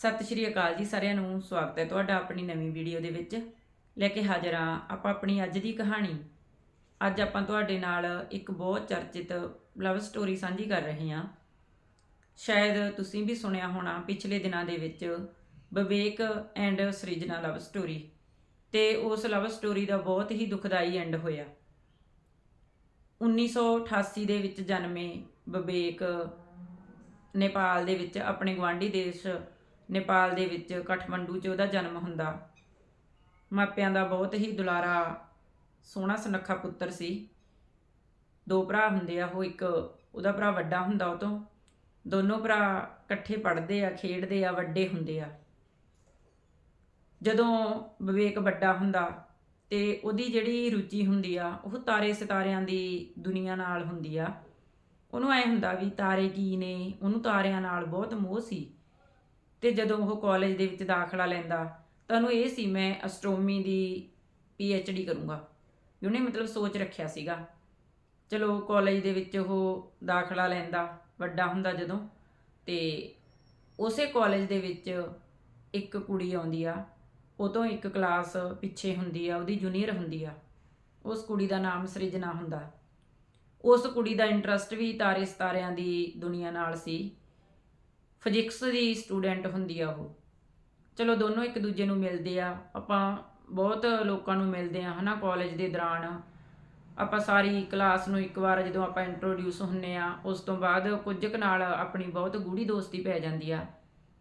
ਸਤਿ ਸ਼੍ਰੀ ਅਕਾਲ ਜੀ ਸਾਰਿਆਂ ਨੂੰ, ਸਵਾਗਤ ਹੈ ਤੁਹਾਡਾ ਆਪਣੀ ਨਵੀਂ ਵੀਡੀਓ ਦੇ ਵਿੱਚ। ਲੈ ਕੇ ਹਾਜ਼ਰ ਹਾਂ ਆਪਾਂ ਆਪਣੀ ਅੱਜ ਦੀ ਕਹਾਣੀ। ਅੱਜ ਆਪਾਂ ਤੁਹਾਡੇ ਨਾਲ ਇੱਕ ਬਹੁਤ ਚਰਚਿਤ ਲਵ ਸਟੋਰੀ ਸਾਂਝੀ ਕਰ ਰਹੇ ਹਾਂ। ਸ਼ਾਇਦ ਤੁਸੀਂ ਵੀ ਸੁਣਿਆ ਹੋਣਾ ਪਿਛਲੇ ਦਿਨਾਂ ਦੇ ਵਿੱਚ Vivek and Srijana love story. ਤੇ ਉਸ ਲਵ ਸਟੋਰੀ ਦਾ ਬਹੁਤ ਹੀ ਦੁਖਦਾਈ ਐਂਡ ਹੋਇਆ। 1988 ਦੇ ਵਿੱਚ ਜਨਮੇ ਵਿਵੇਕ ਨੇਪਾਲ ਦੇ ਵਿੱਚ ਆਪਣੇ ਗਵਾਂਢੀ ਦੇਸ਼ ਨੇਪਾਲ ਦੇ ਵਿੱਚ ਕਠਮੰਡੂ 'ਚ ਉਹਦਾ ਜਨਮ ਹੁੰਦਾ। ਮਾਪਿਆਂ ਦਾ ਬਹੁਤ ਹੀ ਦੁਲਾਰਾ ਸੋਹਣਾ ਸੁਨੱਖਾ ਪੁੱਤਰ ਸੀ। ਦੋ ਭਰਾ ਹੁੰਦੇ ਆ, ਉਹ ਇੱਕ ਉਹਦਾ ਭਰਾ ਵੱਡਾ ਹੁੰਦਾ ਉਹ ਤੋਂ। ਦੋਨੋਂ ਭਰਾ ਇਕੱਠੇ ਪੜ੍ਹਦੇ ਆ, ਖੇਡਦੇ ਆ, ਵੱਡੇ ਹੁੰਦੇ ਆ। ਜਦੋਂ ਵਿਵੇਕ ਵੱਡਾ ਹੁੰਦਾ ਤੇ ਉਹਦੀ ਜਿਹੜੀ ਰੁਚੀ ਹੁੰਦੀ ਆ, ਉਹ ਤਾਰੇ ਸਿਤਾਰਿਆਂ ਦੀ ਦੁਨੀਆ ਨਾਲ ਹੁੰਦੀ ਆ। ਉਹਨੂੰ ਐ ਹੁੰਦਾ ਵੀ ਤਾਰੇ ਕੀ ਨੇ, ਉਹਨੂੰ ਤਾਰਿਆਂ ਨਾਲ ਬਹੁਤ ਮੋਹ ਸੀ। ਤੇ ਜਦੋਂ ਉਹ ਕਾਲਜ ਦੇ ਵਿੱਚ ਦਾਖਲਾ ਲੈਂਦਾ ਤਾਂ ਉਹਨੂੰ ਇਹ ਸੀ, ਮੈਂ ਐਸਟ੍ਰੋਮੀ ਦੀ ਪੀ ਡੀ ਕਰੂੰਗਾ। ਉਹਨੇ ਮਤਲਬ ਸੋਚ ਰੱਖਿਆ ਸੀਗਾ। ਚਲੋ ਕਾਲਜ ਦੇ ਵਿੱਚ ਉਹ ਦਾਖਲਾ ਲੈਂਦਾ, ਵੱਡਾ ਹੁੰਦਾ ਜਦੋਂ, ਤੇ ਉਸੇ ਕਾਲਜ ਦੇ ਵਿੱਚ ਇੱਕ ਕੁੜੀ ਆਉਂਦੀ ਆ, ਉਹ ਤੋਂ ਇੱਕ ਕਲਾਸ ਪਿੱਛੇ ਹੁੰਦੀ ਆ, ਉਹਦੀ ਜੂਨੀਅਰ ਹੁੰਦੀ ਆ। ਉਸ ਕੁੜੀ ਦਾ ਨਾਮ ਸ੍ਰਿਜਨਾ ਹੁੰਦਾ। ਉਸ ਕੁੜੀ ਦਾ ਇੰਟਰਸਟ ਵੀ ਤਾਰੇ ਸਿਤਾਰਿਆਂ ਦੀ ਦੁਨੀਆ ਨਾਲ ਸੀ। ਫਿਜ਼ਿਕਸ ਦੀ ਸਟੂਡੈਂਟ ਹੁੰਦੀ ਆ ਉਹ। ਚਲੋ ਦੋਨੋਂ ਇੱਕ ਦੂਜੇ ਨੂੰ ਮਿਲਦੇ ਆ। ਆਪਾਂ ਬਹੁਤ ਲੋਕਾਂ ਨੂੰ ਮਿਲਦੇ ਆ, ਹਨਾ ਕਾਲਜ ਦੇ ਦੌਰਾਨ। ਆਪਾਂ ਸਾਰੀ ਕਲਾਸ ਨੂੰ ਇੱਕ ਵਾਰ ਜਦੋਂ ਆਪਾਂ ਇੰਟਰੋਡਿਊਸ ਹੁੰਨੇ ਆ, ਉਸ ਤੋਂ ਬਾਅਦ ਕੁਝ ਕੁ ਨਾਲ ਆਪਣੀ ਬਹੁਤ ਗੂੜੀ ਦੋਸਤੀ ਪੈ ਜਾਂਦੀ ਆ।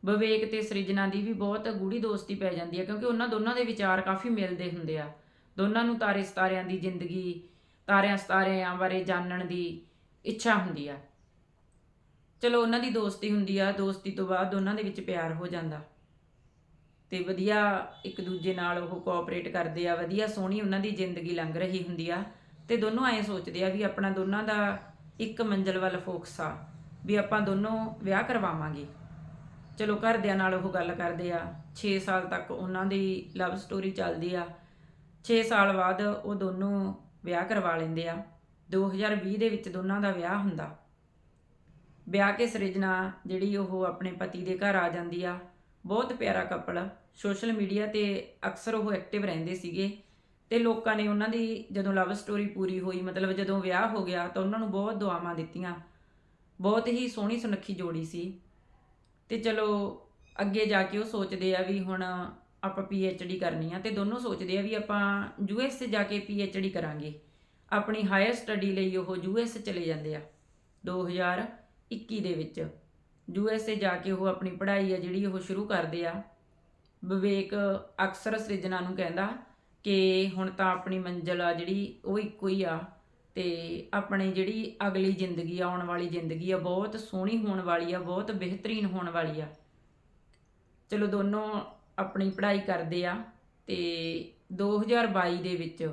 ਵਿਵੇਕ ਤੇ ਸ੍ਰਿਜਨਾ ਦੀ ਵੀ ਬਹੁਤ ਗੂੜੀ ਦੋਸਤੀ ਪੈ ਜਾਂਦੀ ਆ, ਕਿਉਂਕਿ ਉਹਨਾਂ ਦੋਨਾਂ ਦੇ ਵਿਚਾਰ ਕਾਫੀ ਮਿਲਦੇ ਹੁੰਦੇ ਆ। ਦੋਨਾਂ ਨੂੰ ਤਾਰੇ ਸਿਤਾਰਿਆਂ ਦੀ ਜ਼ਿੰਦਗੀ ਤਾਰਿਆਂ ਸਿਤਾਰਿਆਂ ਬਾਰੇ ਜਾਣਨ ਦੀ ਇੱਛਾ ਹੁੰਦੀ ਆ। ਚਲੋ ਉਹਨਾਂ ਦੀ ਦੋਸਤੀ ਹੁੰਦੀ ਆ, ਦੋਸਤੀ ਤੋਂ ਬਾਅਦ ਦੋਨਾਂ ਦੇ ਵਿੱਚ ਪਿਆਰ ਹੋ ਜਾਂਦਾ। ਤੇ ਵਧੀਆ ਇੱਕ ਦੂਜੇ ਨਾਲ ਉਹ ਕੋਆਪਰੇਟ ਕਰਦੇ ਆ, ਵਧੀਆ ਸੋਹਣੀ ਉਹਨਾਂ ਦੀ ਜ਼ਿੰਦਗੀ ਲੰਘ ਰਹੀ ਹੁੰਦੀ ਆ। ਤੇ ਦੋਨੋਂ ਐਂ ਸੋਚਦੇ ਆ ਵੀ ਆਪਣਾ ਦੋਨਾਂ ਦਾ ਇੱਕ ਮੰਜ਼ਲ ਵੱਲ ਫੋਕਸ ਆ, ਵੀ ਆਪਾਂ ਦੋਨੋਂ ਵਿਆਹ ਕਰਵਾਵਾਂਗੇ। ਚਲੋ ਘਰਦਿਆਂ ਨਾਲ ਉਹ ਗੱਲ ਕਰਦੇ ਆ 6 ਸਾਲ ਤੱਕ ਉਹਨਾਂ ਦੀ ਲਵ ਸਟੋਰੀ ਚੱਲਦੀ ਆ। 6 ਸਾਲ ਬਾਅਦ ਉਹ ਦੋਨੋਂ ਵਿਆਹ ਕਰਵਾ ਲੈਂਦੇ ਆ। 2020 ਦੇ ਵਿੱਚ ਦੋਨਾਂ ਦਾ ਵਿਆਹ ਹੁੰਦਾ। ਵਿਆਹ ਕੇ ਸ੍ਰਿਜਨਾ ਜਿਹੜੀ ਉਹ ਆਪਣੇ ਪਤੀ ਦੇ ਘਰ ਆ ਜਾਂਦੀ ਆ। ਬਹੁਤ ਪਿਆਰਾ ਕਪਲ ਸੋਸ਼ਲ ਮੀਡੀਆ ਤੇ ਅਕਸਰ ਉਹ ਐਕਟਿਵ ਰਹਿੰਦੇ ਸੀਗੇ ਤੇ ਲੋਕਾਂ ਨੇ ਉਹਨਾਂ ਦੀ ਜਦੋਂ ਲਵ ਸਟੋਰੀ ਪੂਰੀ ਹੋਈ, ਮਤਲਬ ਜਦੋਂ ਵਿਆਹ ਹੋ ਗਿਆ ਤਾਂ ਉਹਨਾਂ ਨੂੰ ਬਹੁਤ ਦੁਆਵਾਂ ਦਿੱਤੀਆਂ। ਬਹੁਤ ਹੀ ਸੋਹਣੀ ਸੁਨੱਖੀ ਜੋੜੀ ਸੀ। ਤੇ ਚਲੋ, ਅੱਗੇ ਜਾ ਕੇ ਉਹ ਸੋਚਦੇ ਆ ਵੀ ਹੁਣ ਆਪਾਂ ਡੀ ਕਰਨੀ ਆ ਤੇ ਦੋਨੋਂ ਸੋਚਦੇ ਆ ਵੀ ਆਪਾਂ ਯੂਐਸ ਜਾ ਕੇ ਡੀ ਕਰਾਂਗੇ। ਆਪਣੀ ਹਾਇਰ ਸਟੱਡੀ ਲਈ ਉਹ ਯੂਐਸ ਚਲੇ ਜਾਂਦੇ ਆ। 2021 ਦੇ ਵਿੱਚ। ਯੂ ਐੱਸ ਏ ਜਾ ਕੇ ਉਹ ਆਪਣੀ ਪੜ੍ਹਾਈ ਆ ਜਿਹੜੀ ਉਹ ਸ਼ੁਰੂ ਕਰਦੇ ਆ। ਵਿਵੇਕ ਅਕਸਰ ਸਿਰਜਣਾ ਨੂੰ ਕਹਿੰਦਾ ਕਿ ਹੁਣ ਤਾਂ ਆਪਣੀ ਮੰਜ਼ਿਲ ਆ ਜਿਹੜੀ ਉਹ ਇੱਕੋ ਹੀ ਆ ਤੇ ਆਪਣੇ ਜਿਹੜੀ ਅਗਲੀ ਜ਼ਿੰਦਗੀ ਆਉਣ ਵਾਲੀ ਜ਼ਿੰਦਗੀ ਆ, ਬਹੁਤ ਸੋਹਣੀ ਹੋਣ ਵਾਲੀ ਆ, ਬਹੁਤ ਬਿਹਤਰੀਨ ਹੋਣ ਵਾਲੀ ਆ। ਚਲੋ ਦੋਨੋਂ ਆਪਣੀ ਪੜ੍ਹਾਈ ਕਰਦੇ ਆ ਤੇ 2022 ਦੇ ਵਿੱਚ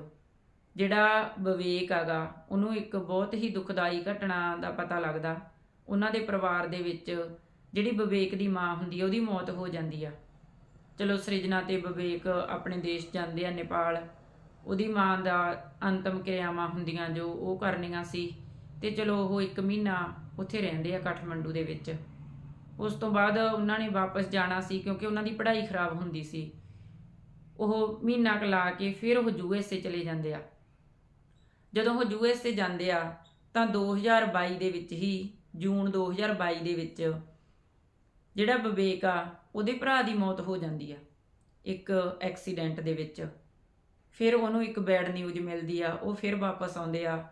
ਜਿਹੜਾ ਵਿਵੇਕ ਆਗਾ ਉਹਨੂੰ ਇੱਕ ਬਹੁਤ ਹੀ ਦੁਖਦਾਈ ਘਟਨਾ ਦਾ ਪਤਾ ਲੱਗਦਾ। ਉਹਨਾਂ ਦੇ ਪਰਿਵਾਰ ਦੇ ਵਿੱਚ ਜਿਹੜੀ ਵਿਵੇਕ ਦੀ ਮਾਂ ਹੁੰਦੀ ਆ, ਉਹਦੀ ਮੌਤ ਹੋ ਜਾਂਦੀ ਆ। ਚਲੋ ਸ੍ਰਿਜਨਾ ਤੇ ਵਿਵੇਕ ਆਪਣੇ ਦੇਸ਼ ਜਾਂਦੇ ਆ, ਨੇਪਾਲ। ਉਹਦੀ ਮਾਂ ਦਾ ਅੰਤਮ ਕਿਰਿਆਵਾਂ ਹੁੰਦੀਆਂ ਜੋ ਉਹ ਕਰਨੀਆਂ ਸੀ ਤੇ ਚਲੋ ਉਹ 1 ਮਹੀਨਾ ਉੱਥੇ ਰਹਿੰਦੇ ਆ ਕਾਠਮੰਡੂ ਦੇ ਵਿੱਚ। ਉਸ ਤੋਂ ਬਾਅਦ ਉਹਨਾਂ ਨੇ ਵਾਪਸ ਜਾਣਾ ਸੀ ਕਿਉਂਕਿ ਉਹਨਾਂ ਦੀ ਪੜ੍ਹਾਈ ਖਰਾਬ ਹੁੰਦੀ ਸੀ। ਉਹ ਮਹੀਨਾ ਕੁ ਲਾ ਕੇ ਫਿਰ ਉਹ ਯੂਐਸਏ ਚਲੇ ਜਾਂਦੇ ਆ। ਜਦੋਂ ਉਹ ਯੂਐਸਏ ਜਾਂਦੇ ਆ ਤਾਂ 2022 ਦੇ ਵਿੱਚ ਹੀ ਜੂਨ 2022 ਦੇ ਵਿੱਚ ਜਿਹੜਾ ਵਿਵੇਕ ਆ, ਉਹਦੇ ਭਰਾ ਦੀ ਮੌਤ ਹੋ ਜਾਂਦੀ ਆ, ਇੱਕ ਐਕਸੀਡੈਂਟ ਦੇ ਵਿੱਚ। ਫਿਰ ਉਹਨੂੰ ਇੱਕ ਬੈਡ ਨਿਊਜ਼ ਮਿਲਦੀ ਆ, ਉਹ ਫਿਰ ਵਾਪਸ ਆਉਂਦੇ ਆ।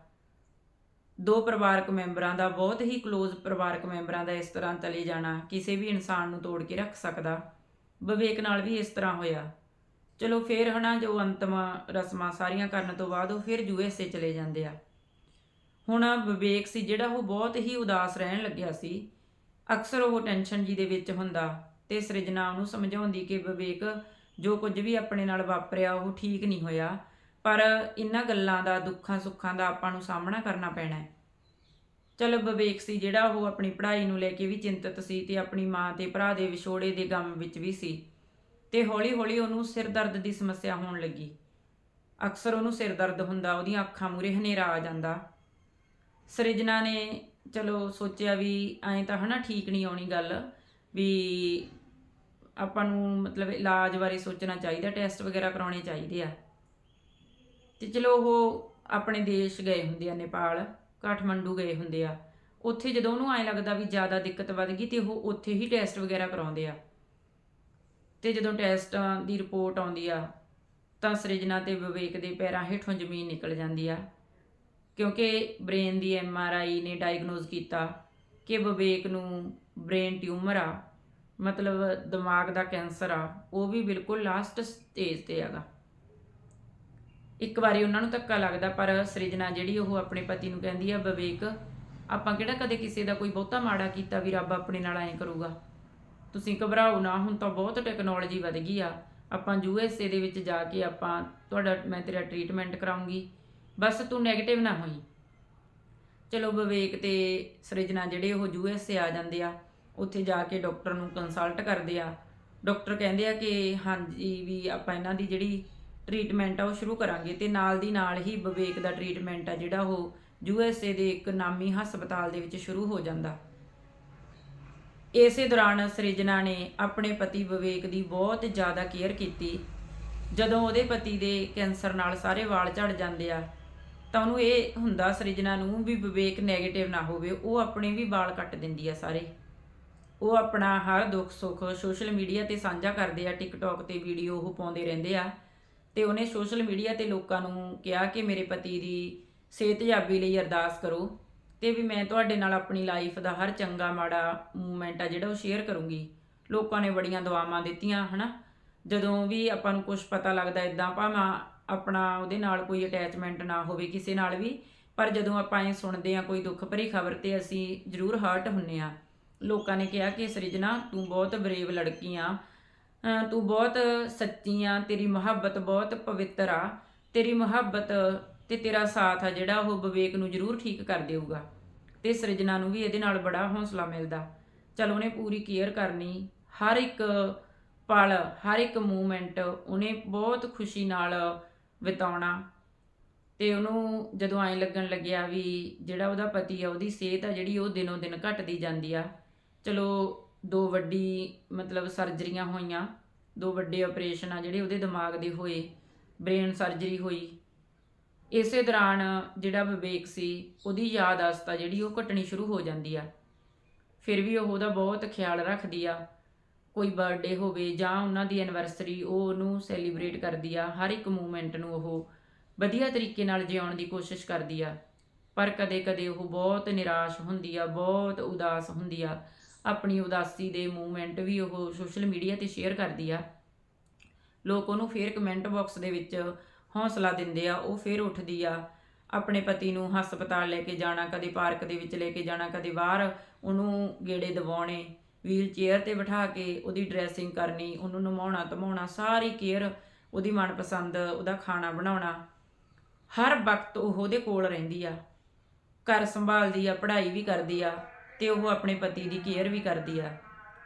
ਦੋ ਪਰਿਵਾਰਕ ਮੈਂਬਰਾਂ ਦਾ, ਬਹੁਤ ਹੀ ক্লোਜ਼ ਪਰਿਵਾਰਕ ਮੈਂਬਰਾਂ ਦਾ ਇਸ ਤਰ੍ਹਾਂ ਤਲੇ ਜਾਣਾ, ਕਿਸੇ ਵੀ ਇਨਸਾਨ ਨੂੰ ਤੋੜ ਕੇ ਰੱਖ ਸਕਦਾ। ਵਿਵੇਕ ਨਾਲ ਵੀ ਇਸ ਤਰ੍ਹਾਂ ਹੋਇਆ। ਚਲੋ ਫਿਰ ਹਨਾ, ਜੋ ਅੰਤਮ ਰਸਮਾਂ ਸਾਰੀਆਂ ਕਰਨ ਤੋਂ ਬਾਅਦ ਉਹ ਫਿਰ ਯੂਐਸਏ ਚਲੇ ਜਾਂਦੇ ਆ। ਹੁਣ ਵਿਵੇਕ ਸੀ ਜਿਹੜਾ ਉਹ ਬਹੁਤ ਹੀ ਉਦਾਸ ਰਹਿਣ ਲੱਗਿਆ ਸੀ। ਅਕਸਰ ਉਹ ਟੈਨਸ਼ਨ ਜੀ ਦੇ ਵਿੱਚ ਹੁੰਦਾ ਤੇ ਸ੍ਰਿਜਨਾ ਉਹਨੂੰ ਸਮਝਾਉਂਦੀ ਕਿ ਵਿਵੇਕ, ਜੋ ਕੁਝ ਵੀ ਆਪਣੇ ਨਾਲ ਵਾਪਰਿਆ ਉਹ ਠੀਕ ਨਹੀਂ ਹੋਇਆ, ਪਰ ਇਹਨਾਂ ਗੱਲਾਂ ਦਾ, ਦੁੱਖਾਂ ਸੁੱਖਾਂ ਦਾ ਆਪਾਂ ਨੂੰ ਸਾਹਮਣਾ ਕਰਨਾ ਪੈਣਾ ਹੈ। ਚਲੋ ਵਿਵੇਕ ਸੀ ਜਿਹੜਾ ਉਹ ਆਪਣੀ ਪੜ੍ਹਾਈ ਨੂੰ ਲੈ ਕੇ ਵੀ ਚਿੰਤਤ ਸੀ ਤੇ ਆਪਣੀ ਮਾਂ ਤੇ ਭਰਾ ਦੇ ਵਿਛੋੜੇ ਦੇ ਗਮ ਵਿੱਚ ਵੀ ਸੀ ਤੇ ਹੌਲੀ-ਹੌਲੀ ਉਹਨੂੰ ਸਿਰ ਦਰਦ ਦੀ ਸਮੱਸਿਆ ਹੋਣ ਲੱਗੀ। ਅਕਸਰ ਉਹਨੂੰ ਸਿਰ ਦਰਦ ਹੁੰਦਾ, ਉਹਦੀਆਂ ਅੱਖਾਂ ਮੂਰੇ ਹਨੇਰਾ ਆ ਜਾਂਦਾ। ਸ੍ਰਿਜਨਾ ਨੇ ਚਲੋ ਸੋਚਿਆ ਵੀ ਐਂ ਤਾਂ ਹਨਾ ਠੀਕ ਨਹੀਂ ਆਉਣੀ ਗੱਲ ਵੀ ਆਪਾਂ ਨੂੰ ਮਤਲਬ ਇਲਾਜ ਬਾਰੇ ਸੋਚਣਾ ਚਾਹੀਦਾ, ਟੈਸਟ ਵਗੈਰਾ ਕਰਾਉਣੇ ਚਾਹੀਦੇ ਆ। ਤੇ ਚਲੋ ਉਹ ਆਪਣੇ ਦੇਸ਼ ਗਏ ਹੁੰਦੇ ਆ, ਨੇਪਾਲ, ਕਾਠਮੰਡੂ ਗਏ ਹੁੰਦੇ ਆ। ਉੱਥੇ ਜਦੋਂ ਉਹਨੂੰ ਐਂ ਲੱਗਦਾ ਵੀ ਜ਼ਿਆਦਾ ਦਿੱਕਤ ਵੱਧ ਗਈ ਤੇ ਉਹ ਉੱਥੇ ਹੀ ਟੈਸਟ ਵਗੈਰਾ ਕਰਾਉਂਦੇ ਆ। ਤੇ ਜਦੋਂ ਟੈਸਟਾਂ ਦੀ ਰਿਪੋਰਟ ਆਉਂਦੀ ਆ ਤਾਂ ਸ੍ਰਿਜਨਾ ਤੇ ਵਿਵੇਕ ਦੇ ਪੈਰਾਂ ਹੇਠੋਂ ਜ਼ਮੀਨ ਨਿਕਲ ਜਾਂਦੀ ਆ। ਕਿਉਂਕਿ ਬ੍ਰੇਨ ਦੀ ਐਮ ਆਰ ਆਈ ਨੇ ਡਾਇਗਨੋਸ ਕੀਤਾ ਕਿ ਵਿਵੇਕ ਨੂੰ ਬ੍ਰੇਨ ਟਿਊਮਰ ਆ, ਮਤਲਬ ਦਿਮਾਗ ਦਾ ਕੈਂਸਰ ਆ, ਉਹ ਵੀ ਬਿਲਕੁਲ ਲਾਸਟ ਸਟੇਜ ਤੇ ਹੈਗਾ। ਇੱਕ ਵਾਰੀ ਉਹਨਾਂ ਨੂੰ ਧੱਕਾ ਲੱਗਦਾ, ਪਰ ਸ੍ਰਿਜਨਾ ਜਿਹੜੀ ਉਹ ਆਪਣੇ ਪਤੀ ਨੂੰ ਕਹਿੰਦੀ ਆ, ਵਿਵੇਕ, ਆਪਾਂ ਕਿਹੜਾ ਕਦੇ ਕਿਸੇ ਦਾ ਕੋਈ ਬਹੁਤਾ ਮਾੜਾ ਕੀਤਾ ਵੀ ਰੱਬ ਆਪਣੇ ਨਾਲ ਐਂ ਕਰੂਗਾ? ਤੁਸੀਂ ਘਬਰਾਓ ਨਾ, ਹੁਣ ਤਾਂ ਬਹੁਤ ਟੈਕਨੋਲੋਜੀ ਵਧ ਗਈ ਆ। ਆਪਾਂ ਯੂਐਸਏ ਦੇ ਵਿੱਚ ਜਾ ਕੇ ਆਪਾਂ ਤੁਹਾਡਾ, ਮੈਂ ਤੇਰਾ ਟ੍ਰੀਟਮੈਂਟ ਕਰਾਉਂਗੀ। ਬਸ ਤੂੰ 네ਗੇਟਿਵ ਨਾ ਹੋਈ। ਚਲੋ ਵਿਵੇਕ ਤੇ ਸ੍ਰਿਜਨਾ ਜਿਹੜੇ ਉਹ ਯੂਐਸਏ ਆ ਜਾਂਦੇ ਆ, ਉੱਥੇ ਜਾ ਕੇ ਡਾਕਟਰ ਨੂੰ ਕੰਸਲਟ ਕਰਦੇ ਆ। ਡਾਕਟਰ ਕਹਿੰਦੇ ਆ ਕਿ ਹਾਂਜੀ ਵੀ ਆਪਾਂ ਇਹਨਾਂ ਦੀ ਜਿਹੜੀ ਟ੍ਰੀਟਮੈਂਟ ਆ ਉਹ ਸ਼ੁਰੂ ਕਰਾਂਗੇ ਤੇ ਨਾਲ ਦੀ ਨਾਲ ਹੀ ਵਿਵੇਕ ਦਾ ਟ੍ਰੀਟਮੈਂਟ ਆ ਜਿਹੜਾ ਉਹ ਯੂਐਸਏ ਦੇ ਇੱਕ ਨਾਮੀ ਹਸਪਤਾਲ ਦੇ ਵਿੱਚ ਸ਼ੁਰੂ ਹੋ ਜਾਂਦਾ। ਇਸੇ ਦੌਰਾਨ ਸ੍ਰਿਜਨਾ ਨੇ ਆਪਣੇ ਪਤੀ ਵਿਵੇਕ ਦੀ ਬਹੁਤ ਜ਼ਿਆਦਾ ਕੇਅਰ ਕੀਤੀ। ਜਦੋਂ ਉਹਦੇ ਪਤੀ ਦੇ ਕੈਂਸਰ ਨਾਲ ਸਾਰੇ ਵਾਲ ਝੜ ਜਾਂਦੇ ਆ ਤਾਂ ਉਹਨੂੰ ਇਹ ਹੁੰਦਾ ਸ੍ਰਿਜਨਾ ਨੂੰ ਵੀ ਵਿਵੇਕ 네ਗੇਟਿਵ ਨਾ ਹੋਵੇ, ਉਹ ਆਪਣੇ ਵੀ ਵਾਲ ਕੱਟ ਦਿੰਦੀ ਆ ਸਾਰੇ। ਉਹ ਆਪਣਾ ਹਰ ਦੁੱਖ ਸੁੱਖ ਸੋਸ਼ਲ ਮੀਡੀਆ ਤੇ ਸਾਂਝਾ ਕਰਦੇ ਆ ਟਿਕਟੌਕ ਤੇ ਵੀਡੀਓ ਉਹ ਪਾਉਂਦੇ ਰਹਿੰਦੇ ਆ। ਤੇ ਉਹਨੇ ਸੋਸ਼ਲ ਮੀਡੀਆ ਤੇ ਲੋਕਾਂ ਨੂੰ ਕਿਹਾ ਕਿ ਮੇਰੇ ਪਤੀ ਦੀ ਸਿਹਤਯਾਬੀ ਲਈ ਅਰਦਾਸ ਕਰੋ ਤੇ ਵੀ ਮੈਂ ਤੁਹਾਡੇ ਨਾਲ ਆਪਣੀ ਲਾਈਫ ਦਾ ਹਰ ਚੰਗਾ ਮਾੜਾ ਮੂਮੈਂਟ ਆ ਜਿਹੜਾ ਉਹ ਸ਼ੇਅਰ ਕਰੂੰਗੀ। ਲੋਕਾਂ ਨੇ ਬੜੀਆਂ ਦੁਆਵਾਂ ਦਿੱਤੀਆਂ, ਹਨਾ? ਜਦੋਂ ਵੀ ਆਪਾਂ ਨੂੰ ਕੁਝ ਪਤਾ ਲੱਗਦਾ ਇਦਾਂ ਭਾਵੇਂ ਆਪਣਾ ਉਹਦੇ ਨਾਲ ਕੋਈ ਅਟੈਚਮੈਂਟ ਨਾ ਹੋਵੇ ਕਿਸੇ ਨਾਲ ਵੀ, ਪਰ ਜਦੋਂ ਆਪਾਂ ਇਹ ਸੁਣਦੇ ਆ ਕੋਈ ਦੁੱਖ ਭਰੀ ਖਬਰ ਤੇ ਅਸੀਂ ਜ਼ਰੂਰ ਹਰਟ ਹੁੰਨੇ ਆ ਲੋਕਾਂ ਨੇ ਕਿਹਾ ਕਿ ਸ੍ਰਿਜਨਾ ਤੂੰ ਬਹੁਤ ਬਰੇਵ ਲੜਕੀ ਆ ਤੂੰ ਬਹੁਤ ਸੱਚੀ ਆ, ਤੇਰੀ ਮੁਹੱਬਤ ਬਹੁਤ ਪਵਿੱਤਰ ਆ, ਤੇਰੀ ਮੁਹੱਬਤ ਤੇ ਤੇਰਾ ਸਾਥ ਆ ਜਿਹੜਾ ਉਹ ਵਿਵੇਕ ਨੂੰ ਜ਼ਰੂਰ ਠੀਕ ਕਰ ਦੇਊਗਾ। ਤੇ ਸ੍ਰਿਜਨਾ ਨੂੰ ਵੀ ਇਹਦੇ ਨਾਲ ਬੜਾ ਹੌਸਲਾ ਮਿਲਦਾ। ਚਲ ਉਹਨੇ ਪੂਰੀ ਕੇਅਰ ਕਰਨੀ, ਹਰ ਇੱਕ ਪਲ, ਹਰ ਇੱਕ ਮੂਮੈਂਟ ਉਹਨੇ ਬਹੁਤ ਖੁਸ਼ੀ ਨਾਲ ਬਿਤਾਉਣਾ ਤੇ ਉਹਨੂੰ ਜਦੋਂ ਐਂ ਲੱਗਣ ਲੱਗਿਆ ਵੀ ਜਿਹੜਾ ਉਹਦਾ ਪਤੀ ਆ, ਉਹਦੀ ਸਿਹਤ ਆ ਜਿਹੜੀ, ਉਹ ਦਿਨੋਂ ਦਿਨ ਘਟਦੀ ਜਾਂਦੀ ਆ। ਚਲੋ, ਦੋ ਵੱਡੀ ਮਤਲਬ ਸਰਜਰੀਆਂ ਹੋਈਆਂ, ਦੋ ਵੱਡੇ ਆਪਰੇਸ਼ਨ ਆ ਜਿਹੜੇ ਉਹਦੇ ਦਿਮਾਗ ਦੇ ਹੋਏ ਬ੍ਰੇਨ ਸਰਜਰੀ ਹੋਈ। ਇਸੇ ਦੌਰਾਨ ਜਿਹੜਾ ਵਿਵੇਕ ਸੀ, ਉਹਦੀ ਯਾਦ ਆਸਤਾ ਜਿਹੜੀ, ਉਹ ਘਟਣੀ ਸ਼ੁਰੂ ਹੋ ਜਾਂਦੀ ਆ। ਫਿਰ ਵੀ ਉਹ ਉਹਦਾ ਬਹੁਤ ਖਿਆਲ ਰੱਖਦੀ ਆ। ਕੋਈ ਬਰਥਡੇ ਹੋਵੇ ਜਾਂ ਉਹਨਾਂ ਦੀ ਐਨਵਰਸਰੀ ਉਹ ਉਹਨੂੰ ਸੈਲੀਬ੍ਰੇਟ ਕਰਦੀ ਆ, ਹਰ ਇੱਕ ਮੂਮੈਂਟ ਨੂੰ ਉਹ ਵਧੀਆ ਤਰੀਕੇ ਨਾਲ ਜਿਉਣ ਦੀ ਕੋਸ਼ਿਸ਼ ਕਰਦੀ ਆ। ਪਰ ਕਦੇ-ਕਦੇ ਉਹ ਬਹੁਤ ਨਿਰਾਸ਼ ਹੁੰਦੀ ਆ, ਬਹੁਤ ਉਦਾਸ ਹੁੰਦੀ ਆ। ਆਪਣੀ ਉਦਾਸੀ ਦੇ ਮੂਮੈਂਟ ਵੀ ਉਹ ਸੋਸ਼ਲ ਮੀਡੀਆ ਤੇ ਸ਼ੇਅਰ ਕਰਦੀ ਆ। ਲੋਕ ਉਹਨੂੰ ਫੇਰ ਕਮੈਂਟ ਬਾਕਸ ਦੇ ਵਿੱਚ ਹੌਸਲਾ ਦਿੰਦੇ ਆ, ਉਹ ਫੇਰ ਉੱਠਦੀ ਆ। ਆਪਣੇ ਪਤੀ ਨੂੰ ਹਸਪਤਾਲ ਲੈ ਕੇ ਜਾਣਾ, ਕਦੇ ਪਾਰਕ ਦੇ ਵਿੱਚ ਲੈ ਕੇ ਜਾਣਾ, ਕਦੇ ਬਾਹਰ ਉਹਨੂੰ ਗੇੜੇ ਦਿਵਾਉਣੇ। ਵੀਲ ਚੇਅਰ ਤੇ ਬਿਠਾ ਕੇ ਉਹਦੀ ਡਰੈਸਿੰਗ ਕਰਨੀ, ਉਹਨੂੰ ਨਮਾਉਣਾ, ਧਮਾਉਣਾ, ਸਾਰੀ ਕੇਅਰ ਉਹਦੀ ਮਨਪਸੰਦ, ਉਹਦਾ ਖਾਣਾ ਬਣਾਉਣਾ। ਹਰ ਵਕਤ ਉਹ ਉਹਦੇ ਕੋਲ ਰਹਿੰਦੀ ਆ। ਘਰ ਸੰਭਾਲਦੀ ਆ, ਪੜ੍ਹਾਈ ਵੀ ਕਰਦੀ ਆ ਤੇ ਉਹ ਆਪਣੇ ਪਤੀ ਦੀ ਕੇਅਰ ਵੀ ਕਰਦੀ ਆ।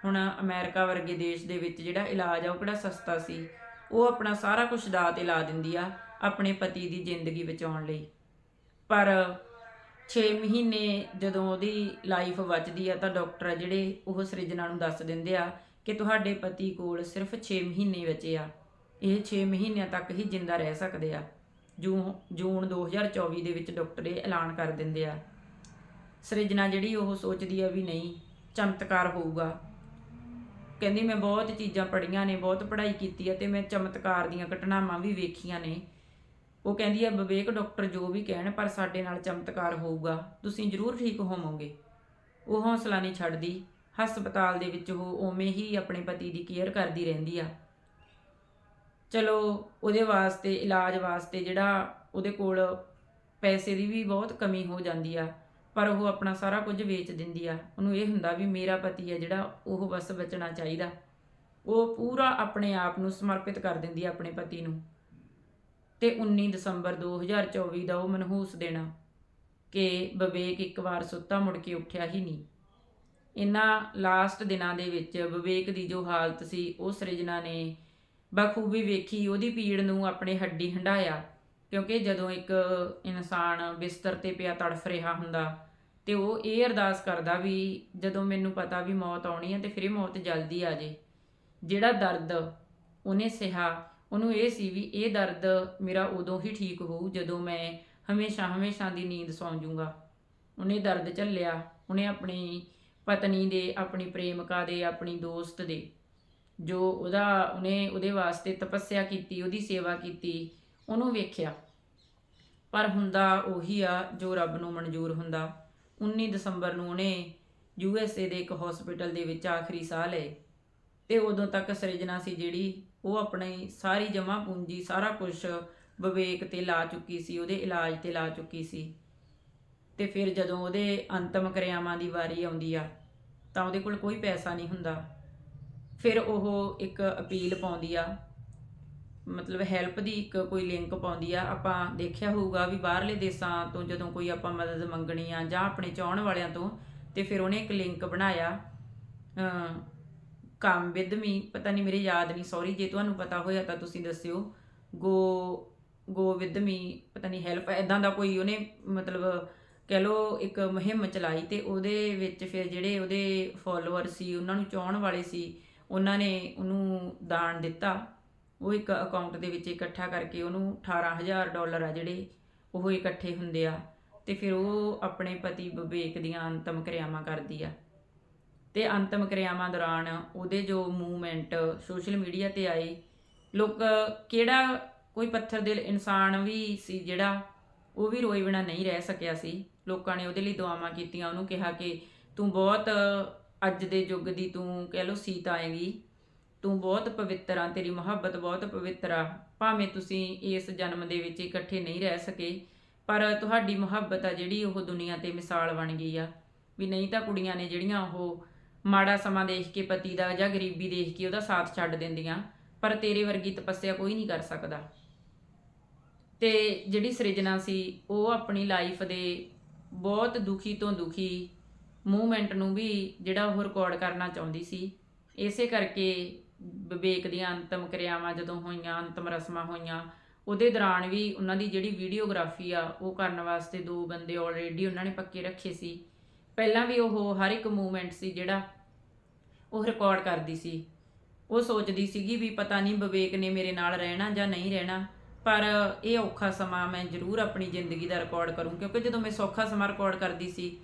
ਹੁਣ ਅਮਰੀਕਾ ਵਰਗੇ ਦੇਸ਼ ਦੇ ਵਿੱਚ ਜਿਹੜਾ ਇਲਾਜ ਆ, ਉਹ ਕਿਹੜਾ ਸਸਤਾ ਸੀ? ਉਹ ਆਪਣਾ ਸਾਰਾ ਕੁਝ ਦਾਅ ਤੇ ਲਾ ਦਿੰਦੀ ਆ ਆਪਣੇ ਪਤੀ ਦੀ ਜ਼ਿੰਦਗੀ ਬਚਾਉਣ ਲਈ। ਪਰ 6 ਮਹੀਨੇ ਜਦੋਂ ਉਹਦੀ ਲਾਈਫ ਬਚਦੀ ਆ ਤਾਂ ਡਾਕਟਰ ਆ ਜਿਹੜੇ ਉਹ ਸ੍ਰਿਜਨਾ ਨੂੰ ਦੱਸ ਦਿੰਦੇ ਆ ਕਿ ਤੁਹਾਡੇ ਪਤੀ ਕੋਲ ਸਿਰਫ 6 ਮਹੀਨੇ ਬਚੇ ਆ। ਇਹ 6 ਮਹੀਨਿਆਂ ਤੱਕ ਹੀ ਜਿੰਦਾ ਰਹਿ ਸਕਦੇ ਆ। ਜੂਨ ਜੂਨ 2024 ਦੇ ਵਿੱਚ ਡਾਕਟਰ ਇਹ ਐਲਾਨ ਕਰ ਦਿੰਦੇ ਆ। ਸ੍ਰਿਜਨਾ ਜਿਹੜੀ ਉਹ ਸੋਚਦੀ ਆ ਵੀ ਨਹੀਂ, ਚਮਤਕਾਰ ਹੋਊਗਾ। ਕਹਿੰਦੀ ਮੈਂ ਬਹੁਤ ਚੀਜ਼ਾਂ ਪੜ੍ਹੀਆਂ ਨੇ, ਬਹੁਤ ਪੜ੍ਹਾਈ ਕੀਤੀ ਆ ਤੇ ਮੈਂ ਚਮਤਕਾਰ ਦੀਆਂ ਘਟਨਾਵਾਂ ਵੀ ਵੇਖੀਆਂ ਨੇ। ਉਹ ਕਹਿੰਦੀ ਆ ਵਿਵੇਕ, ਡਾਕਟਰ ਜੋ ਵੀ ਕਹਿਣ, ਪਰ ਸਾਡੇ ਨਾਲ ਚਮਤਕਾਰ ਹੋਊਗਾ। ਤੁਸੀਂ ਜ਼ਰੂਰ ਠੀਕ ਹੋਵੋਗੇ। ਉਹ ਹੌਸਲਾ ਨਹੀਂ ਛੱਡਦੀ। ਹਸਪਤਾਲ ਦੇ ਵਿੱਚ ਉਹ ਉਵੇਂ ਹੀ ਆਪਣੇ ਪਤੀ ਦੀ ਕੇਅਰ ਕਰਦੀ ਰਹਿੰਦੀ ਆ। ਚਲੋ, ਉਹਦੇ ਵਾਸਤੇ, ਇਲਾਜ ਵਾਸਤੇ ਜਿਹੜਾ ਉਹਦੇ ਕੋਲ ਪੈਸੇ ਦੀ ਵੀ ਬਹੁਤ ਕਮੀ ਹੋ ਜਾਂਦੀ ਆ, ਪਰ ਉਹ ਆਪਣਾ ਸਾਰਾ ਕੁਝ ਵੇਚ ਦਿੰਦੀ ਆ। ਉਹਨੂੰ ਇਹ ਹੁੰਦਾ ਵੀ ਮੇਰਾ ਪਤੀ ਹੈ ਜਿਹੜਾ, ਉਹ ਬਸ ਬਚਣਾ ਚਾਹੀਦਾ। ਉਹ ਪੂਰਾ ਆਪਣੇ ਆਪ ਨੂੰ ਸਮਰਪਿਤ ਕਰ ਦਿੰਦੀ ਆ ਆਪਣੇ ਪਤੀ ਨੂੰ। ਤੇ 19 ਦਸੰਬਰ 2024 ਦਾ ਉਹ ਮਨਹੂਸ ਦੇਣਾ ਕਿ ਵਿਵੇਕ ਇੱਕ ਵਾਰ ਸੁੱਤਾ ਮੁੜ ਕੇ ਉੱਠਿਆ ਹੀ ਨਹੀਂ। ਇਨ੍ਹਾਂ ਲਾਸਟ ਦਿਨਾਂ ਦੇ ਵਿੱਚ ਵਿਵੇਕ ਦੀ ਜੋ ਹਾਲਤ ਸੀ, ਉਹ ਸ੍ਰਿਜਨਾ ਨੇ ਬਖੂਬੀ ਵੇਖੀ। ਉਹਦੀ ਪੀੜ ਨੂੰ ਆਪਣੇ ਹੱਡੀ ਹੰਡਾਇਆ ਕਿਉਂਕਿ ਜਦੋਂ ਇੱਕ ਇਨਸਾਨ ਬਿਸਤਰ ਤੇ ਪਿਆ ਤੜਫ ਰਿਹਾ ਹੁੰਦਾ ਤੇ ਉਹ ਇਹ ਅਰਦਾਸ ਕਰਦਾ ਵੀ ਜਦੋਂ ਮੈਨੂੰ ਪਤਾ ਵੀ ਮੌਤ ਆਉਣੀ ਹੈ ਤੇ ਫਿਰ ਇਹ ਮੌਤ ਜਲਦੀ ਆ ਜੇ ਜਿਹੜਾ ਦਰਦ ਉਹਨੇ ਸਿਹਾ ਉਹਨੂੰ ਇਹ ਸੀ ਵੀ ਇਹ ਦਰਦ ਮੇਰਾ ਉਦੋਂ ਹੀ ਠੀਕ ਹੋਊ ਜਦੋਂ ਮੈਂ ਹਮੇਸ਼ਾ ਹਮੇਸ਼ਾ ਦੀ ਨੀਂਦ ਸੌਂ ਜਾਊਂਗਾ। ਉਹਨੇ ਦਰਦ ਝੱਲਿਆ, ਉਹਨੇ ਆਪਣੀ ਪਤਨੀ ਦੇ, ਆਪਣੀ ਪ੍ਰੇਮਿਕਾ ਦੇ, ਆਪਣੀ ਦੋਸਤ ਦੇ, ਜੋ ਉਹਦਾ, ਉਹਨੇ ਉਹਦੇ ਵਾਸਤੇ ਤਪੱਸਿਆ ਕੀਤੀ, ਉਹਦੀ ਸੇਵਾ ਕੀਤੀ, ਉਹਨੂੰ ਵੇਖਿਆ। ਪਰ ਹੁੰਦਾ ਉਹੀ ਆ ਜੋ ਰੱਬ ਨੂੰ ਮਨਜ਼ੂਰ ਹੁੰਦਾ। 19 ਦਸੰਬਰ ਨੂੰ ਉਹਨੇ ਯੂ ਐਸ ਏ ਦੇ ਇੱਕ ਹਸਪੀਟਲ ਦੇ ਵਿੱਚ ਆਖਰੀ ਸਾਹ ਲਏ ਤੇ ਉਦੋਂ ਤੱਕ ਸਿਰਜਣਾ ਸੀ ਜਿਹੜੀ ਉਹ ਆਪਣੀ ਸਾਰੀ ਜਮ੍ਹਾਂ ਪੂੰਜੀ, ਸਾਰਾ ਕੁਝ ਵਿਵੇਕ ਤੇ ਲਾ ਚੁੱਕੀ ਸੀ, ਉਹਦੇ ਇਲਾਜ ਤੇ ਲਾ ਚੁੱਕੀ ਸੀ। ਤੇ ਫਿਰ ਜਦੋਂ ਉਹਦੇ ਅੰਤਮ ਕਿਰਿਆਵਾਂ ਦੀ ਵਾਰੀ ਆਉਂਦੀ ਆ, ਤਾਂ ਉਹਦੇ ਕੋਲ ਕੋਈ ਪੈਸਾ ਨਹੀਂ ਹੁੰਦਾ। ਫਿਰ ਉਹ ਇੱਕ ਅਪੀਲ ਪਾਉਂਦੀ ਆ, ਮਤਲਬ ਹੈਲਪ ਦੀ ਇੱਕ ਕੋਈ ਲਿੰਕ ਪਾਉਂਦੀ ਆ, ਆਪਾਂ ਦੇਖਿਆ ਹੋਊਗਾ ਵੀ ਬਾਹਰਲੇ ਦੇਸ਼ਾਂ ਤੋਂ ਜਦੋਂ ਕੋਈ ਆਪਾਂ ਮਦਦ ਮੰਗਣੀ ਆ ਜਾਂ ਆਪਣੇ ਚਾਹਣ ਵਾਲਿਆਂ ਤੋਂ, ਤੇ ਫਿਰ ਉਹਨੇ ਇੱਕ ਲਿੰਕ ਬਣਾਇਆ ਕਮ ਵਿਦ ਮੀ ਪਤਾ ਨਹੀਂ ਮੇਰੇ ਯਾਦ ਨਹੀਂ ਸੌਰੀ ਜੇ ਤੁਹਾਨੂੰ ਪਤਾ ਹੋਇਆ ਤਾਂ ਤੁਸੀਂ ਦੱਸਿਓ। ਗੋ ਗੋ ਵਿਦ ਮੀ ਪਤਾ ਨਹੀਂ ਹੈਲਪ ਐਦਾਂ ਦਾ ਕੋਈ ਉਹਨੇ ਮਤਲਬ ਕਹਿ ਲੋ ਇੱਕ ਮੁਹਿੰਮ ਚਲਾਈ ਤੇ ਉਹਦੇ ਵਿੱਚ ਫਿਰ ਜਿਹੜੇ ਉਹਦੇ ਫਾਲੋਅਰ ਸੀ, ਉਹਨਾਂ ਨੂੰ ਚਾਹਣ ਵਾਲੇ ਸੀ, ਉਹਨਾਂ ਨੇ ਉਹਨੂੰ ਦਾਨ ਦਿੱਤਾ। ਉਹ ਇੱਕ ਅਕਾਊਂਟ ਦੇ ਵਿੱਚ ਇਕੱਠਾ ਕਰਕੇ ਉਹਨੂੰ 18000 ਡਾਲਰ ਆ ਜਿਹੜੇ, ਉਹ ਇਕੱਠੇ ਹੁੰਦੇ ਆ। ਤੇ ਫਿਰ ਉਹ ਆਪਣੇ ਪਤੀ ਵਿਵੇਕ ਦੀਆਂ ਅੰਤਮ ਕਿਰਿਆਵਾਂ ਕਰਦੀ ਆ। ਤੇ ਅੰਤਮ ਕਿਰਿਆਵਾਂ ਦੌਰਾਨ ਉਹਦੇ ਜੋ ਮੂਵਮੈਂਟ ਸੋਸ਼ਲ ਮੀਡੀਆ ਤੇ ਆਏ ਲੋਕ, ਕਿਹੜਾ ਕੋਈ ਪੱਥਰ ਦਿਲ ਇਨਸਾਨ ਵੀ ਸੀ ਜਿਹੜਾ ਉਹ ਵੀ ਰੋਏ ਬਿਨਾ ਨਹੀਂ ਰਹਿ ਸਕਿਆ ਸੀ। ਲੋਕਾਂ ਨੇ ਉਹਦੇ ਲਈ ਦੁਆਵਾਂ ਕੀਤੀਆਂ, ਉਹਨੂੰ ਕਿਹਾ ਕਿ ਤੂੰ ਬਹੁਤ ਅੱਜ ਦੇ ਯੁੱਗ ਦੀ ਤੂੰ ਕਹਿ ਲੋ ਸੀਤ ਆਏਗੀ, ਤੂੰ ਬਹੁਤ ਪਵਿੱਤਰ ਆ, ਤੇਰੀ ਮੁਹੱਬਤ ਬਹੁਤ ਪਵਿੱਤਰ ਆ, ਭਾਵੇਂ ਤੁਸੀਂ ਇਸ ਜਨਮ ਦੇ ਵਿੱਚ ਇਕੱਠੇ ਨਹੀਂ ਰਹਿ ਸਕੇ, ਪਰ ਤੁਹਾਡੀ ਮੁਹੱਬਤ ਆ ਜਿਹੜੀ ਉਹ ਦੁਨੀਆ ਤੇ ਮਿਸਾਲ ਬਣ ਗਈ ਆ। ਵੀ ਨਹੀਂ ਤਾਂ ਕੁੜੀਆਂ ਨੇ ਜਿਹੜੀਆਂ ਉਹ ਮਾੜਾ ਸਮਾਂ ਦੇਖ ਕੇ, ਪਤੀ ਦਾ ਜਾਂ ਗਰੀਬੀ ਦੇਖ ਕੇ ਉਹਦਾ ਸਾਥ ਛੱਡ ਦਿੰਦੀਆਂ, ਪਰ ਤੇਰੇ ਵਰਗੀ ਤਪੱਸਿਆ ਕੋਈ ਨਹੀਂ ਕਰ ਸਕਦਾ। ਤੇ ਜਿਹੜੀ ਸਿਰਜਣਾ ਸੀ, ਉਹ ਆਪਣੀ ਲਾਈਫ ਦੇ ਬਹੁਤ ਦੁਖੀ ਤੋਂ ਦੁਖੀ ਮੂਵਮੈਂਟ ਨੂੰ ਵੀ ਜਿਹੜਾ ਉਹ ਰਿਕਾਰਡ ਕਰਨਾ ਚਾਹੁੰਦੀ ਸੀ, ਇਸੇ ਕਰਕੇ ਵਿਵੇਕ ਦੀਆਂ ਅੰਤਮ ਕਿਰਿਆਵਾਂ ਜਦੋਂ ਹੋਈਆਂ, ਅੰਤਮ ਰਸਮਾਂ ਹੋਈਆਂ, ਉਹਦੇ ਦੌਰਾਨ ਵੀ ਉਹਨਾਂ ਦੀ ਜਿਹੜੀ ਵੀਡੀਓਗ੍ਰਾਫੀ ਆ, ਉਹ ਕਰਨ ਵਾਸਤੇ ਦੋ ਬੰਦੇ ਆਲਰੇਡੀ ਉਹਨਾਂ ਨੇ ਪੱਕੇ ਰੱਖੇ ਸੀ। ਪਹਿਲਾਂ ਵੀ ਉਹ ਹਰ ਇੱਕ ਮੂਵਮੈਂਟ ਸੀ ਜਿਹੜਾ ਉਹ ਰਿਕਾਰਡ ਕਰਦੀ ਸੀ। ਉਹ ਸੋਚਦੀ ਸੀਗੀ ਵੀ ਪਤਾ ਨਹੀਂ ਵਿਵੇਕ ਨੇ ਮੇਰੇ ਨਾਲ ਰਹਿਣਾ ਜਾਂ ਨਹੀਂ ਰਹਿਣਾ, ਪਰ ਇਹ ਔਖਾ ਸਮਾਂ ਮੈਂ ਜ਼ਰੂਰ ਆਪਣੀ ਜ਼ਿੰਦਗੀ ਦਾ ਰਿਕਾਰਡ ਕਰੂੰ, ਕਿਉਂਕਿ ਜਦੋਂ ਮੈਂ ਸੌਖਾ ਸਮਾਂ ਰਿਕਾਰਡ ਕਰਦੀ ਸੀ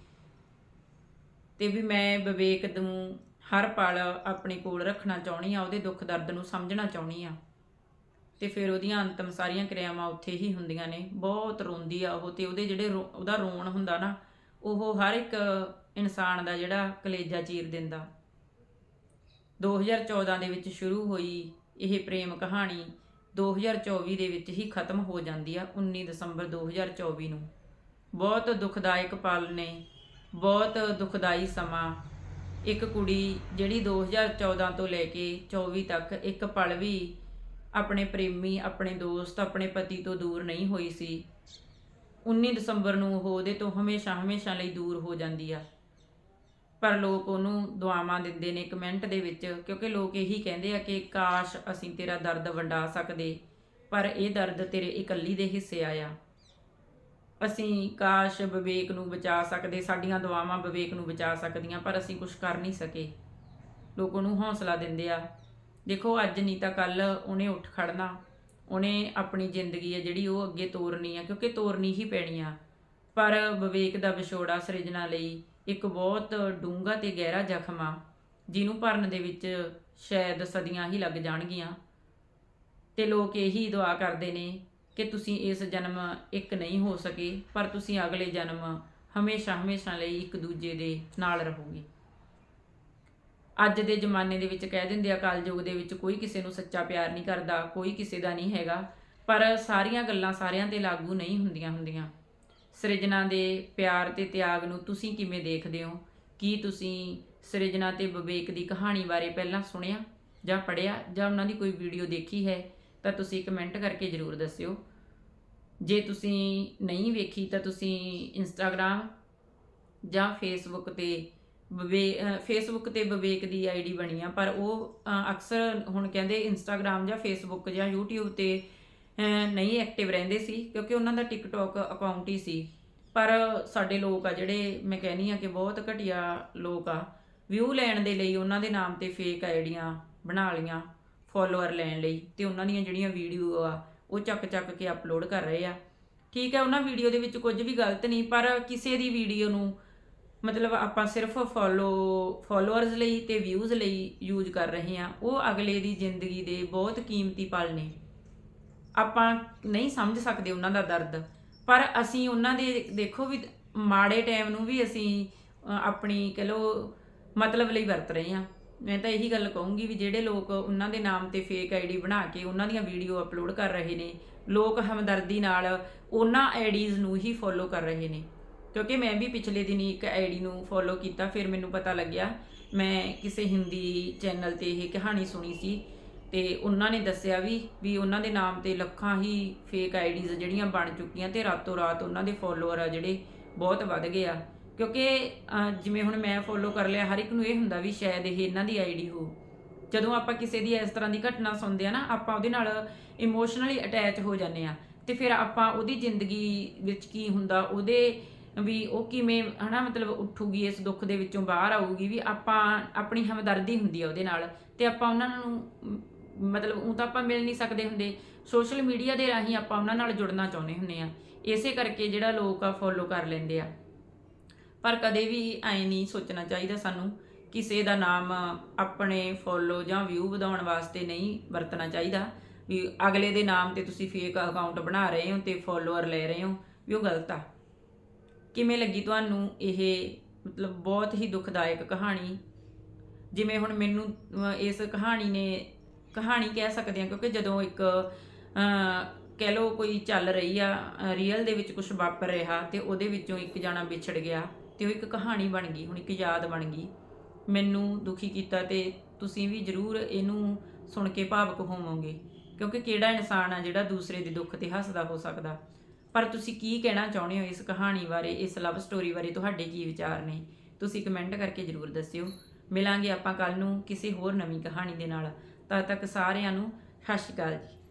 ਤੇ ਵੀ ਮੈਂ ਵਿਵੇਕ ਨੂੰ ਹਰ ਪਲ ਆਪਣੇ ਕੋਲ ਰੱਖਣਾ ਚਾਹੁੰਦੀ ਆ ਉਹਦੇ ਦੁੱਖ ਦਰਦ ਨੂੰ ਸਮਝਣਾ ਚਾਹੁੰਦੀ ਆ ਤੇ ਫਿਰ ਉਹਦੀਆਂ ਅੰਤਮ ਸਾਰੀਆਂ ਕਿਰਿਆਵਾਂ ਉੱਥੇ ਹੀ ਹੁੰਦੀਆਂ ਨੇ। ਬਹੁਤ ਰੋਂਦੀ ਆ ਉਹ ਤੇ ਉਹਦੇ ਜਿਹੜੇ ਰੋ- ਉਹਦਾ ਰੋਣ ਹੁੰਦਾ ਨਾ ਉਹ ਹਰ ਇੱਕ ਇਨਸਾਨ ਦਾ ਜਿਹੜਾ ਕਲੇਜਾ ਚੀਰ ਦਿੰਦਾ। 2014 ਦੇ ਵਿੱਚ ਸ਼ੁਰੂ ਹੋਈ ਇਹ ਪ੍ਰੇਮ ਕਹਾਣੀ 2024 ਦੇ ਵਿੱਚ ਹੀ ਖਤਮ ਹੋ ਜਾਂਦੀ ਆ 19 ਦਸੰਬਰ 2024 ਨੂੰ। ਬਹੁਤ ਦੁਖਦਾਇਕ ਪਲ ਨੇ, ਬਹੁਤ ਦੁਖਦਾਈ ਸਮਾਂ। ਇੱਕ ਕੁੜੀ ਜਿਹੜੀ 2014 ਤੋਂ ਲੈ ਕੇ 24 ਤੱਕ ਇੱਕ ਪਲ ਵੀ ਆਪਣੇ ਪ੍ਰੇਮੀ, ਆਪਣੇ ਦੋਸਤ, ਆਪਣੇ ਪਤੀ ਤੋਂ ਦੂਰ ਨਹੀਂ ਹੋਈ ਸੀ। 19 ਦਸੰਬਰ ਨੂੰ ਉਹ ਉਹਦੇ ਤੋਂ ਹਮੇਸ਼ਾ ਹਮੇਸ਼ਾ ਲਈ ਦੂਰ ਹੋ ਜਾਂਦੀ ਆ। ਪਰ ਲੋਕ ਉਹਨੂੰ ਦੁਆਵਾਂ ਦਿੰਦੇ ਨੇ ਕਮੈਂਟ ਦੇ ਵਿੱਚ, ਕਿਉਂਕਿ ਲੋਕ ਇਹੀ ਕਹਿੰਦੇ ਆ ਕਿ, ਕਾਸ਼ ਅਸੀਂ ਤੇਰਾ ਦਰਦ ਵੰਡਾ ਸਕਦੇ, ਪਰ ਇਹ ਦਰਦ ਤੇਰੇ ਇਕੱਲੀ ਦੇ ਹਿੱਸੇ ਆਇਆ। ਅਸੀਂ ਕਾਸ਼ ਵਿਵੇਕ ਨੂੰ ਬਚਾ ਸਕਦੇ, ਸਾਡੀਆਂ ਦੁਆਵਾਂ ਵਿਵੇਕ ਨੂੰ ਬਚਾ ਸਕਦੀਆਂ, ਪਰ ਅਸੀਂ ਕੁਝ ਕਰ ਨਹੀਂ ਸਕੇ। ਲੋਕ ਉਹਨੂੰ ਹੌਸਲਾ ਦਿੰਦੇ ਆ। ਦੇਖੋ, ਅੱਜ ਨਹੀਂ ਤਾਂ ਕੱਲ ਉਹਨੇ ਉੱਠ ਖੜਨਾ ਉਹਨੇ ਆਪਣੀ ਜ਼ਿੰਦਗੀ ਹੈ ਜਿਹੜੀ ਉਹ ਅੱਗੇ ਤੋਰਨੀ ਆ, ਕਿਉਂਕਿ ਤੋਰਨੀ ਹੀ ਪੈਣੀ ਆ। ਪਰ ਵਿਵੇਕ ਦਾ ਵਿਛੋੜਾ ਸਿਰਜਣਾ ਲਈ ਇੱਕ ਬਹੁਤ ਡੂੰਘਾ ਤੇ ਗਹਿਰਾ ਜ਼ਖਮ ਆ, ਜਿਹਨੂੰ ਭਰਨ ਦੇ ਵਿੱਚ ਸ਼ਾਇਦ ਸਦੀਆਂ ਹੀ ਲੱਗ ਜਾਣਗੀਆਂ। ਤੇ ਲੋਕ ਇਹੀ ਦੁਆ ਕਰਦੇ ਨੇ ਕਿ ਤੁਸੀਂ ਇਸ ਜਨਮ ਇੱਕ ਨਹੀਂ ਹੋ ਸਕੇ, ਪਰ ਤੁਸੀਂ ਅਗਲੇ ਜਨਮ ਹਮੇਸ਼ਾ ਹਮੇਸ਼ਾ ਲਈ ਇੱਕ ਦੂਜੇ ਦੇ ਨਾਲ ਰਹੋਗੇ। ਅੱਜ ਦੇ ਜ਼ਮਾਨੇ ਦੇ ਵਿੱਚ ਕਹਿ ਦਿੰਦੇ ਆ ਕਲਯੁਗ ਦੇ ਵਿੱਚ ਕੋਈ ਕਿਸੇ ਨੂੰ ਸੱਚਾ ਪਿਆਰ ਨਹੀਂ ਕਰਦਾ, ਕੋਈ ਕਿਸੇ ਦਾ ਨਹੀਂ ਹੈਗਾ। ਪਰ ਸਾਰੀਆਂ ਗੱਲਾਂ ਸਾਰਿਆਂ ਤੇ ਲਾਗੂ ਨਹੀਂ ਹੁੰਦੀਆਂ ਹੁੰਦੀਆਂ। ਸਿਰਜਣਾ ਦੇ ਪਿਆਰ ਤੇ ਤਿਆਗ ਨੂੰ ਤੁਸੀਂ ਕਿਵੇਂ ਦੇਖਦੇ ਹੋ? ਕੀ ਤੁਸੀਂ ਸਿਰਜਣਾ ਤੇ ਵਿਵੇਕ ਦੀ ਕਹਾਣੀ ਬਾਰੇ ਪਹਿਲਾਂ ਸੁਣਿਆ ਜਾਂ ਪੜਿਆ ਜਾਂ ਉਹਨਾਂ ਦੀ ਕੋਈ ਵੀਡੀਓ ਦੇਖੀ ਹੈ? ਤਾਂ ਤੁਸੀਂ ਕਮੈਂਟ ਕਰਕੇ ਜਰੂਰ ਦੱਸਿਓ। ਜੇ ਤੁਸੀਂ ਨਹੀਂ ਵੇਖੀ ਤਾਂ ਤੁਸੀਂ ਇੰਸਟਾਗ੍ਰam ਜਾਂ ਫੇਸਬੁੱਕ ਤੇ ਫੇਸਬੁੱਕ ਤੇ ਵਿਵੇਕ ਦੀ ਆਈਡੀ ਬਣੀ ਆ, ਪਰ ਉਹ ਅਕਸਰ ਹੁਣ ਕਹਿੰਦੇ ਇੰਸਟਾਗ੍ਰam ਜਾਂ ਫੇਸਬੁੱਕ ਜਾਂ YouTube ਤੇ ਨਹੀਂ ਐਕਟਿਵ ਰਹਿੰਦੇ ਸੀ, ਕਿਉਂਕਿ ਉਹਨਾਂ ਦਾ ਟਿਕਟੌਕ ਅਕਾਊਂਟ ਹੀ ਸੀ। ਪਰ ਸਾਡੇ ਲੋਕ ਆ ਜਿਹੜੇ, ਮੈਂ ਕਹਿੰਨੀ ਆ ਕਿ ਬਹੁਤ ਘਟੀਆ ਲੋਕ ਆ ਵਿਊ ਲੈਣ ਦੇ ਲਈ ਉਹਨਾਂ ਦੇ ਨਾਮ ਤੇ ਫੇਕ ਆਈਡੀਆਂ ਬਣਾ ਲਈਆਂ ਫੋਲੋਅਰ ਲੈਣ ਲਈ, ਤੇ ਉਹਨਾਂ ਦੀਆਂ ਜਿਹੜੀਆਂ ਵੀਡੀਓ ਆ, ਉਹ ਚੱਕ ਚੱਕ ਕੇ ਅਪਲੋਡ ਕਰ ਰਹੇ ਆ। ਠੀਕ ਹੈ ਉਹਨਾਂ ਵੀਡੀਓ ਦੇ ਵਿੱਚ ਕੁਝ ਵੀ ਗਲਤ ਨਹੀਂ, ਪਰ ਕਿਸੇ ਦੀ ਵੀਡੀਓ ਨੂੰ ਮਤਲਬ ਆਪਾਂ ਸਿਰਫ ਫੋਲੋ ਫੋਲੋਅਰਸ ਲਈ ਤੇ ਵਿਊਜ਼ ਲਈ ਯੂਜ਼ ਕਰ ਰਹੇ ਹਾਂ, ਉਹ ਅਗਲੇ ਦੀ ਜ਼ਿੰਦਗੀ ਦੇ ਬਹੁਤ ਕੀਮਤੀ ਪਲ ਨੇ। ਆਪਾਂ ਨਹੀਂ ਸਮਝ ਸਕਦੇ ਉਹਨਾਂ ਦਾ ਦਰਦ, ਪਰ ਅਸੀਂ ਉਹਨਾਂ ਦੇ ਦੇਖੋ ਵੀ ਮਾੜੇ ਟਾਈਮ ਨੂੰ ਵੀ ਅਸੀਂ ਆਪਣੀ ਕਹ ਲੋ ਮਤਲਬ ਲਈ ਵਰਤ ਰਹੇ ਹਾਂ। ਮੈਂ ਤਾਂ ਇਹੀ ਗੱਲ ਕਹੂੰਗੀ ਵੀ ਜਿਹੜੇ ਲੋਕ ਉਹਨਾਂ ਦੇ ਨਾਮ ਤੇ ਫੇਕ ਆਈਡੀ ਬਣਾ ਕੇ ਉਹਨਾਂ ਦੀਆਂ ਵੀਡੀਓ ਅਪਲੋਡ ਕਰ ਰਹੇ ਨੇ, ਲੋਕ ਹਮਦਰਦੀ ਨਾਲ ਉਹਨਾਂ ਆਈਡੀਜ਼ ਨੂੰ ਹੀ ਫੋਲੋ ਕਰ ਰਹੇ ਨੇ। ਕਿਉਂਕਿ ਮੈਂ ਵੀ ਪਿਛਲੇ ਦਿਨੀ ਇੱਕ ਆਈਡੀ ਨੂੰ ਫੋਲੋ ਕੀਤਾ, ਫਿਰ ਮੈਨੂੰ ਪਤਾ ਲੱਗਿਆ, ਮੈਂ ਕਿਸੇ ਹਿੰਦੀ ਚੈਨਲ ਤੇ ਇਹ ਕਹਾਣੀ ਸੁਣੀ ਸੀ ਤੇ ਉਹਨਾਂ ਨੇ ਦੱਸਿਆ ਵੀ ਵੀ ਉਹਨਾਂ ਦੇ ਨਾਮ ਤੇ ਲੱਖਾਂ ਹੀ ਫੇਕ ਆਈਡੀਜ਼ ਜਿਹੜੀਆਂ ਬਣ ਚੁੱਕੀਆਂ ਤੇ ਰਾਤੋਂ ਰਾਤ ਉਹਨਾਂ ਦੇ ਫੋਲੋਅਰ ਆ ਜਿਹੜੇ ਬਹੁਤ ਵੱਧ ਗਏ ਆ। ਕਿਉਂਕਿ ਜਿਵੇਂ ਹੁਣ ਮੈਂ ਫੋਲੋ ਕਰ ਲਿਆ, ਹਰ ਇੱਕ ਨੂੰ ਇਹ ਹੁੰਦਾ ਵੀ ਸ਼ਾਇਦ ਇਹ ਇਹਨਾਂ ਦੀ ਆਈਡੀ ਹੋ। ਜਦੋਂ ਆਪਾਂ ਕਿਸੇ ਦੀ ਇਸ ਤਰ੍ਹਾਂ ਦੀ ਘਟਨਾ ਸੁਣਦੇ ਆ ਨਾ, ਆਪਾਂ ਉਹਦੇ ਨਾਲ ਇਮੋਸ਼ਨਲੀ ਅਟੈਚ ਹੋ ਜਾਂਦੇ ਆ। ਤੇ ਫਿਰ ਆਪਾਂ ਉਹਦੀ ਜ਼ਿੰਦਗੀ ਵਿੱਚ ਕੀ ਹੁੰਦਾ, ਉਹਦੇ ਵੀ ਉਹ ਕਿਵੇਂ ਹਨਾ, ਮਤਲਬ ਉੱਠੂਗੀ, ਇਸ ਦੁੱਖ ਦੇ ਵਿੱਚੋਂ ਬਾਹਰ ਆਊਗੀ, ਵੀ ਆਪਾਂ ਆਪਣੀ ਹਮਦਰਦੀ ਹੁੰਦੀ ਆ ਉਹਦੇ ਨਾਲ ਤੇ ਆਪਾਂ ਉਹਨਾਂ ਨੂੰ ਮਤਲਬ ਉਹ ਤਾਂ ਆਪਾਂ ਮਿਲ ਨਹੀਂ ਸਕਦੇ ਹੁੰਦੇ। ਸੋਸ਼ਲ ਮੀਡੀਆ ਦੇ ਰਾਹੀਂ ਆਪਾਂ ਉਹਨਾਂ ਨਾਲ ਜੁੜਨਾ ਚਾਹੁੰਦੇ ਹੁੰਦੇ ਆ। ਇਸੇ ਕਰਕੇ ਜਿਹੜਾ ਲੋਕ ਆ ਫੋਲੋ ਕਰ ਲੈਂਦੇ ਆ। ਪਰ ਕਦੇ ਵੀ ਐ ਨਹੀਂ ਸੋਚਣਾ ਚਾਹੀਦਾ ਸਾਨੂੰ ਕਿਸੇ ਦਾ ਨਾਮ ਆਪਣੇ ਫੋਲੋ ਜਾਂ ਵਿਊ ਵਧਾਉਣ ਵਾਸਤੇ ਨਹੀਂ ਵਰਤਣਾ ਚਾਹੀਦਾ। ਵੀ ਅਗਲੇ ਦੇ ਨਾਮ ਤੇ ਤੁਸੀਂ ਫੇਕ ਅਕਾਊਂਟ ਬਣਾ ਰਹੇ ਹੋ ਤੇ ਫੋਲੋਅਰ ਲੈ ਰਹੇ ਹੋ, ਵੀ ਉਹ ਗਲਤ ਆ। ਕਿਵੇਂ ਲੱਗੀ ਤੁਹਾਨੂੰ ਇਹ ਮਤਲਬ ਬਹੁਤ ਹੀ ਦੁਖਦਾਇਕ ਕਹਾਣੀ? ਜਿਵੇਂ ਹੁਣ ਮੈਨੂੰ ਇਸ ਕਹਾਣੀ ਨੇ ਕਹਾਣੀ ਕਹਿ ਸਕਦੇ ਆ ਕਿਉਂਕਿ ਜਦੋਂ ਇੱਕ ਕਹਿ ਲਓ ਕੋਈ ਚੱਲ ਰਹੀ ਆ ਰੀਅਲ ਦੇ ਵਿੱਚ ਕੁਝ ਵਾਪਰ ਰਿਹਾ ਤੇ ਉਹਦੇ ਵਿੱਚੋਂ ਇੱਕ ਜਾਣਾ ਵਿਛੜ ਗਿਆ ਤੇ ਉਹ ਇੱਕ ਕਹਾਣੀ ਬਣ ਗਈ, ਹੁਣ ਇੱਕ ਯਾਦ ਬਣ ਗਈ। ਮੈਨੂੰ ਦੁਖੀ ਕੀਤਾ ਤੇ ਤੁਸੀਂ ਵੀ ਜਰੂਰ ਇਹਨੂੰ ਸੁਣ ਕੇ ਭਾਵਕ ਹੋਵੋਗੇ, ਕਿਉਂਕਿ ਕਿਹੜਾ ਇਨਸਾਨ ਆ ਜਿਹੜਾ ਦੂਸਰੇ ਦੇ ਦੁੱਖ ਤੇ ਹੱਸਦਾ ਹੋ ਸਕਦਾ? ਪਰ ਤੁਸੀਂ ਕੀ ਕਹਿਣਾ ਚਾਹੁੰਦੇ ਹੋ ਇਸ ਕਹਾਣੀ ਬਾਰੇ, ਇਸ ਲਵ ਸਟੋਰੀ ਬਾਰੇ? ਤੁਹਾਡੇ ਕੀ ਵਿਚਾਰ ਨੇ? ਤੁਸੀਂ ਕਮੈਂਟ ਕਰਕੇ ਜਰੂਰ ਦੱਸਿਓ। ਮਿਲਾਂਗੇ ਆਪਾਂ ਕੱਲ ਨੂੰ ਕਿਸੇ ਹੋਰ ਨਵੀਂ ਕਹਾਣੀ ਦੇ ਨਾਲ। ਤਦ ਤੱਕ ਸਾਰਿਆਂ ਨੂੰ ਸਤਿ ਸ਼੍ਰੀ ਅਕਾਲ ਜੀ।